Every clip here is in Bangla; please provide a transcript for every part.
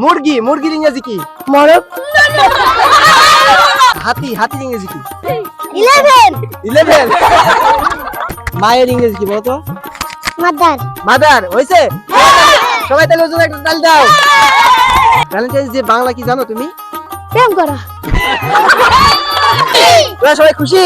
মুরগি মুরগির ইংরেজি কি? মরক। হাতি হাতির ইংরেজি কি? ইলেভেন। ইলেভেন। মায়ের ইংরেজি কি বলতো? মাদার। মাদার হয়েছে সবাই তাহলে ওর জন্য একটা তাল দাও। ভ্যালেন্টাইন্স ডে বাংলা কি জানো তুমি? প্রেম করা। সবাই খুশি?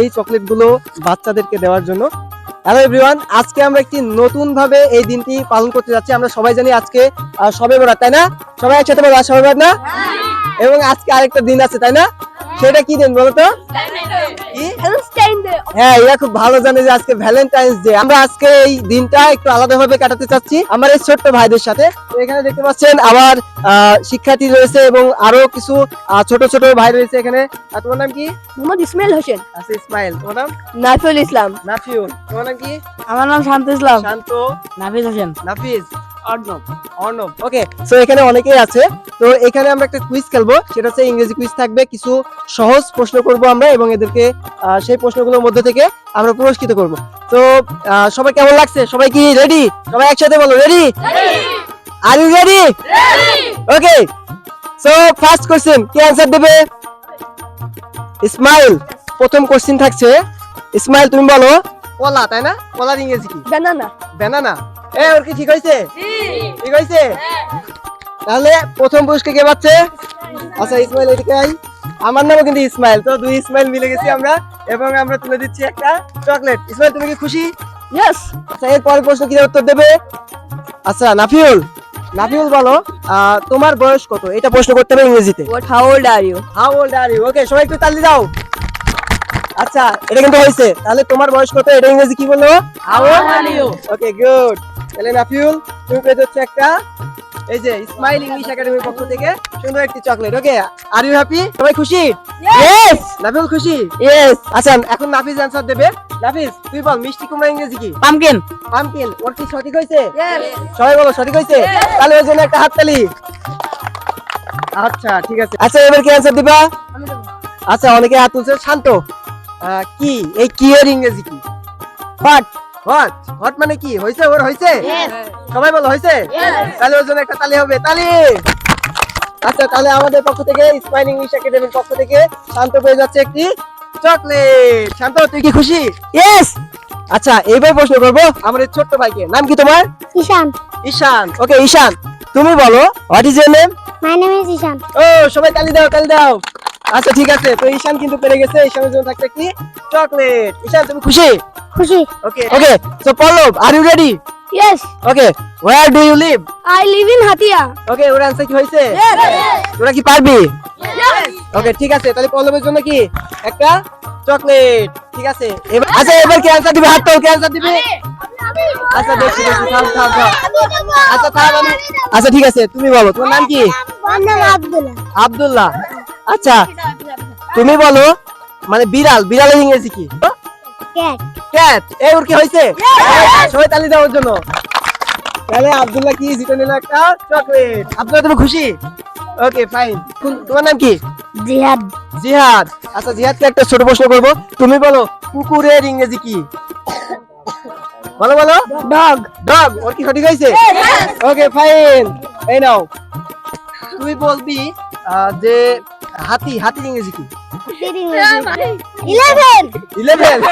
এই চকলেটগুলো বাচ্চাদেরকে দেওয়ার জন্য। হ্যালো এভরিওয়ান আজকে আমরা একটি নতুন ভাবে এই দিনটি পালন করতে যাচ্ছি। আমরা সবাই জানি আজকে সবে বেড়া বরাত তাই না? সবাই একসাথে বলো সবে বেড়া বরাত না? এবং আজকে আরেকটা দিন আছে তাই না? সেটা কি দিন বলতো তো? কি হ্যাঁ এরা খুব ভালো জানে যে আজকে ভ্যালেন্টাইন্স ডে আমরা আজকে এই দিনটা একটু আলাদা ভাবে কাটাতে চাচ্ছি আমার এই ছোট্ট ভাইদের সাথে। এখানে দেখতে পাচ্ছেন আমার শিক্ষার্থী রয়েছে এবং আরও কিছু ছোট ছোট ভাই রয়েছে এখানে। তোমার নাম কি? মোহাম্মদ ইসমাইল হোসেন। আচ্ছা ইসমাইল। তোমার নাম? নাফিউল ইসলাম। নাফিউল। তোমার নাম কি? আমার নাম শান্ত ইসলাম। শান্ত। নাফিজ হোসেন। নাফিজ অর্ণব। অর্ণব। ওকে সো এখানে অনেকেই আছে। তো এখানে আমরা একটা কুইজ খেলব সেটা হচ্ছে ইংরেজি কুইজ থাকবে। কিছু সহজ প্রশ্ন করব আমরা এবং এদেরকে সেই প্রশ্নগুলোর মধ্যে থেকে আমরা পুরস্কৃত করব। তো সবাই কেমন লাগছে? সবাই কি রেডি সবাই একসাথে বলো ready are you ready okay so first question কি অ্যানসার দেবে? ইসমাইল প্রথম কোশ্চেন থাকছে। ইসমাইল তুমি বলো। কলা তাই না? কলার ইংরেজি কি? বানানা ব্যানানা এ ওর কি ঠিক হয়েছে? হয়েছে তাহলে প্রথম পুরস্কার কে পাচ্ছে? আচ্ছা ইসমাইল এদিকে আই আমার নামও কিন্তু ইসমাইল তো দুই ইসমাইল মিলে গেছি আমরা এবং আমরা তুলে দিচ্ছি একটা চকলেট। ইসমাইল তুমি কি খুশি? ইয়েস আচ্ছা এর পরের প্রশ্ন কি উত্তর দেবে? আচ্ছা নাফিউল নাফিউল বলো তোমার বয়স কত? এটা প্রশ্ন করতে হবে ইংরেজিতে। What how old are you how old are you okay সবাই একটু তালি দাও। আচ্ছা এটা কিন্তু হয়েছে। তাহলে তোমার বয়স কত? এটা ইংরেজি কি বলল? How old are you okay good তাহলে নাফিউল তুমি পেয়ে যাচ্ছে একটা এই যে স্মাইল ইংলিশ একাডেমির পক্ষ থেকে সুন্দর একটি chocolate okay are you happy সবাই খুশি? ইয়েস খুশি? ইয়েস আচ্ছা এখন নাফিজ অ্যান্সার দেবে। নাফিজ তুই বল মিষ্টি কুমড়া ইংরেজি কি? পামকিন পামকিন ওর কি সঠিক হয়েছে? সবাই বলো সঠিক হয়েছে? তাহলে ওর জন্য একটা হাততালি। আচ্ছা ঠিক আছে। আচ্ছা এবার কি অ্যান্সার দিবা? আচ্ছা অনেকে হাত তুলছে শান্ত। কি? এই কি এর ইংরেজি কি? হট হট মানে কি? হয়েছে ওর হয়েছে সবাই বলো হয়েছে তাহলে ওর জন্য একটা তালি হবে তালি! আচ্ছা তাহলে আমাদের পক্ষ থেকে ইংলিশ একাডেমির পক্ষ থেকে শান্ত পেয়ে যাচ্ছে একটি চকলেট শান্ত তুই কি খুশি? ইয়েস আচ্ছা এইবার প্রশ্ন করব আমাদের ছোট্ট ভাইকে। নাম কি তোমার? ঈশান। ঈশান। ওকে ঈশান তুমি বলো what is your name my name is Ishan. ও সবাই তালি দাও তালি দাও। আচ্ছা ঠিক আছে। তো ঈশান কিন্তু পেরে গেছে। ঈশানের জন্য থাকছে কি? চকলেট। ঈশান তুমি খুশি? খুশি। Okay okay so Pallab are you ready yes okay where do you live I live in Hatia okay or answer কি হয়েছে? তোরা কি পারবি? ওকে ঠিক আছে। তাহলে পল্লবের জন্য কি? একটা চকলেট। ঠিক আছে। এবার আচ্ছা এবার কি অ্যান্সার দিবে? হাত তো কি অ্যান্সার দিবে? আচ্ছা দেখছি দেখছি থাম থাম থাম। আচ্ছা থাম আমি আচ্ছা ঠিক আছে তুমি বলো তোমার নাম কি? আমার নাম আব্দুল্লাহ। আব্দুল্লাহ। আচ্ছা তুমি বলো মানে বিড়াল বিড়ালের ইংরেজি কি? ক্যাট। এই ওর কি হয়েছে? সবাই তালি দেওয়ার জন্য। তাহলে আব্দুল্লাহ কি জিতে নিল একটা চকলেট? আব্দুল্লাহ তুমি খুশি? ওকে ফাইন তোমার নাম কি? জিহাদ। জিহাদ। আচ্ছা জিহাদকে একটা ছোট প্রশ্ন করব। তুমি বলো কুকুরের ইংরেজি কি? বলো বলো। ডগ। ডগ ওর কি সঠিক হয়েছে? ওকে ফাইন এই নাও। তুই বলবি যে হাতি হাতির ইংরেজি। কি ইলেভেন ইলেভেন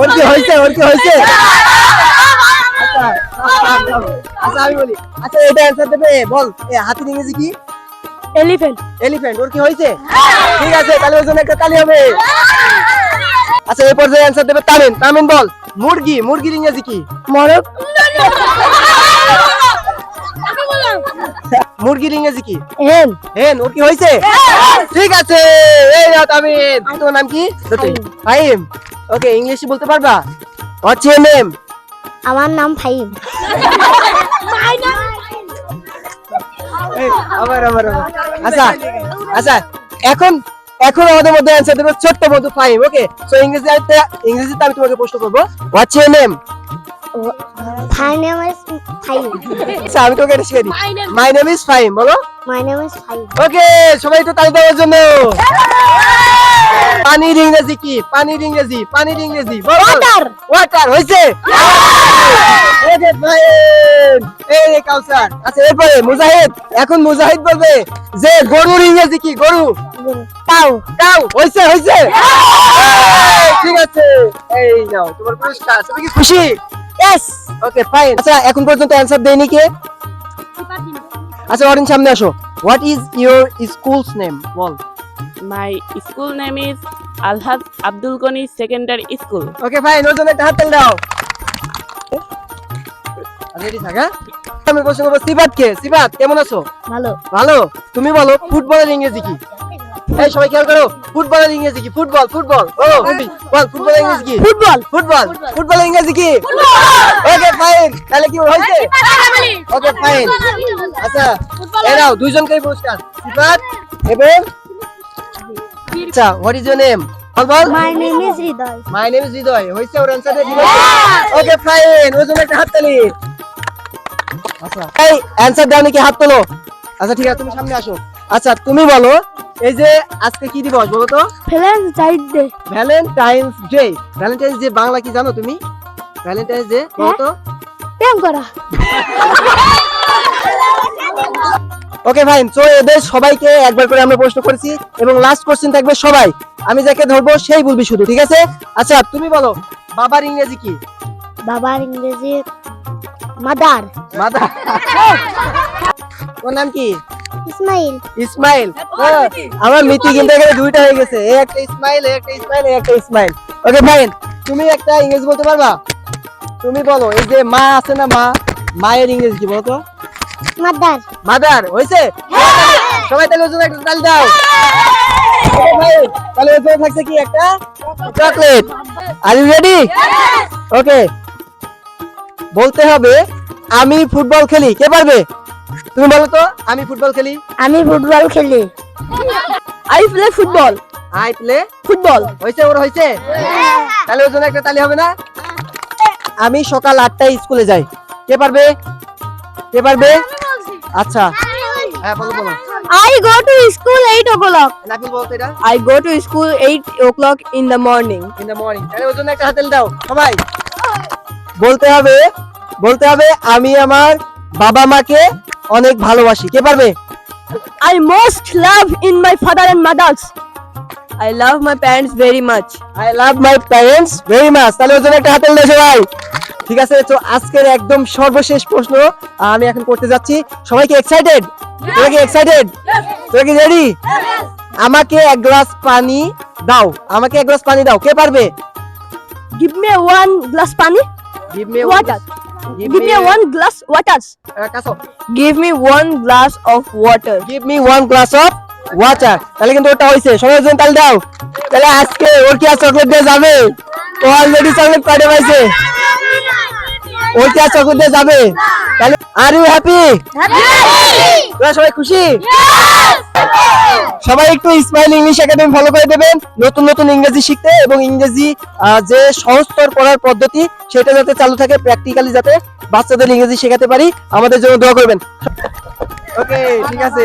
ওর কি হয়েছে ওর কি হয়েছে? আচ্ছা আচ্ছা আমি বলি। আচ্ছা এটা অ্যান্সার দেবে বল এ হাতির ইংরেজি কি? এলিফ্যান্ট ওর কি হয়েছে? ঠিক আছে তাহলে ওর জন্য একটা তালি হবে। আচ্ছা এই পর্যায়ে অ্যান্সার দেবে তামিন তামিন বল মুরগি মুরগির ইংরেজি কি? মরক। মুরগির ইংরেজি কি? হেন। হেন ওর কি হয়েছে? ঠিক আছে এই নাও তামিন তোমার নাম কি? ফাহিম। ওকে ইংলিশে বলতে পারবা? নেম আমার নাম ফাইম আবার আবার আবার। আচ্ছা আচ্ছা এখন এখন আমাদের মধ্যে অ্যান্সার দেবে ছোট্ট বন্ধু ফাহিম ওকে সো ইংরেজি ইংরেজিতে আমি তোমাকে প্রশ্ন করব। What's name My name is. আচ্ছা আমি তোকে এটা শিখে দিই। মাই নেম ইজ ফাইম বলো। My name is Fahim. ওকে সবাই একটু তালি দেওয়ার জন্য। পানির ইংরেজি কি? পানির ইংরেজি পানির ইংরেজি Water. ওয়াটার হয়েছে? ওকে ফাইন এই রে কাউসার আচ্ছা এরপরে মুজাহিদ এখন মুজাহিদ বলবে যে গরুর ইংরেজি কি? গরু? Cow. কাউ হয়েছে হয়েছে? ঠিক আছে। এই নাও তোমার পুরস্কার। তুমি কি খুশি? Yes. ওকে ফাইন আচ্ছা এখন পর্যন্ত অ্যানসার দেয়নি কে? আচ্ছা অরিন সামনে আসো। What is your school's name ball. My school name is Alhaj Abdul Ghani Secondary School. Okay fine ওর জন্য একটা হাত তালি দাও। রেডি থাক হ্যাঁ? আমি প্রশ্ন করব সিবাত কে? সিবাত কেমন আছো? ভালো। ভালো? তুমি বলো ফুটবলের ইংরেজি কি? এই সবাই খেয়াল করো ফুটবলের ইংরেজি কি? ফুটবল ফুটবল ও বল ফুটবলের ইংরেজি কি? ফুটবল ফুটবল ফুটবলের ইংরেজি কি? ওকে ফাইন তাহলে কি হয়েছে? ওকে ফাইন আচ্ছা এরাও দুইজনকেই পুরস্কার। সিফাত এবং আচ্ছা হোয়াট ইজ ইওর নেম বল বল। My name is Hriday. My name is Hriday হইছে ওর অ্যানসার ওকে ফাইন ওর জন্য একটা হাত তালি। আচ্ছা এই অ্যানসার দাও নাকি হাত তোলো? আচ্ছা ঠিক আছে তুমি সামনে আসো। আচ্ছা তুমি বলো এই যে আজকে কি দিবস বলো তো. Valentine's Day Valentine's Day Bangla কি জানো তুমি? ভ্যালেন্টাইন্স ডে বলো তো। প্রেম করা ওকে ফাইন সো এদের সবাইকে একবার করে আমরা প্রশ্ন করেছি এবং লাস্ট কোশ্চেন থাকবে সবাই। আমি যাকে ধরবো সেই বলবি শুধু ঠিক আছে? আচ্ছা তুমি বলো বাবার ইংরেজি কি? বাবার ইংরেজি মাদার। মাদা ওর নাম কি? ইসমাইল। ইসমাইল। হ্যাঁ, আমার মিতি কিন্তু এখানে দুইটা হয়ে গেছে। এই একটা ইসমাইল এই একটা ইসমাইল এই একটা ইসমাইল। ওকে ফাইন তুমি একটা ইংরেজি বলতে পারবা? তুমি বলো এই যে মা আছে না মা? মায়ের ইংরেজি কি বলো তো মাদার। মাদার হয়েছে? সবাই তাহলে ওর জন্য একটা তালি দাও। তাহলে ওর জন্য থাকছে কি একটা? Chocolate. Are you ready okay বলতে হবে আমি ফুটবল খেলি। কে পারবে? তুমি বলো তো আমি ফুটবল খেলি? আমি ফুটবল খেলি। I play football. I play? Football. হয়েছে ওর হয়েছে? তাহলে ওর জন্য একটা তালি হবে না? আমি সকাল আটটায় স্কুলে যাই। কে পারবে? কে পারবে? আচ্ছা। হ্যাঁ বলো বলো। I go to school 8 o'clock. নাফিল বলো তো এটা। I go to school 8 o'clock in the morning. In the morning তাহলে ওর জন্য একটা হাতেল দাও সবাই। বলতে হবে বলতে হবে আমি আমার বাবা মাকে অনেক ভালোবাসি। কে পারবে? I most love in my father and mothers. I love my parents very much. I love my parents very much তাহলে ওর জন্য একটা হাতেল দাও সবাই। ঠিক আছে তো আজকের একদম সর্বশেষ প্রশ্ন। আমি এখন করতে যাচ্ছি। সবাই কি এক্সাইটেড তোরা কি এক্সাইটেড তোরা কি রেডি আমাকে এক গ্লাস পানি দাও। আমাকে এক গ্লাস পানি দাও। কে পারবে? Give me one glass pani. Give me Water. Give Give me me one glass water. কাছো Give me one glass of water. Give me one glass of water তাহলে কিন্তু ওটা হয়েছে সবাই একজন তাহলে দাও। তাহলে আজকে ওর কি আর চকলেট দিয়ে যাবে? ও অলরেডি চকলেট পাঠিয়ে পাইছে। ওর কি আর চকলেট দিয়ে যাবে? তাহলে আর ইউ হ্যাপি তোরা সবাই খুশি? সবাই একটু স্মাইল ইংলিশ একাডেমি ফলো করে দেবেন, নতুন নতুন ইংরেজি শিখতে এবং ইংরেজি যে সহজতর পড়ার পদ্ধতি, সেটা যাতে চালু থাকে প্র্যাকটিক্যালি যাতে বাচ্চাদের ইংরেজি শেখাতে পারি, আমাদের জন্য দোয়া করবেন। ওকে ঠিক আছে।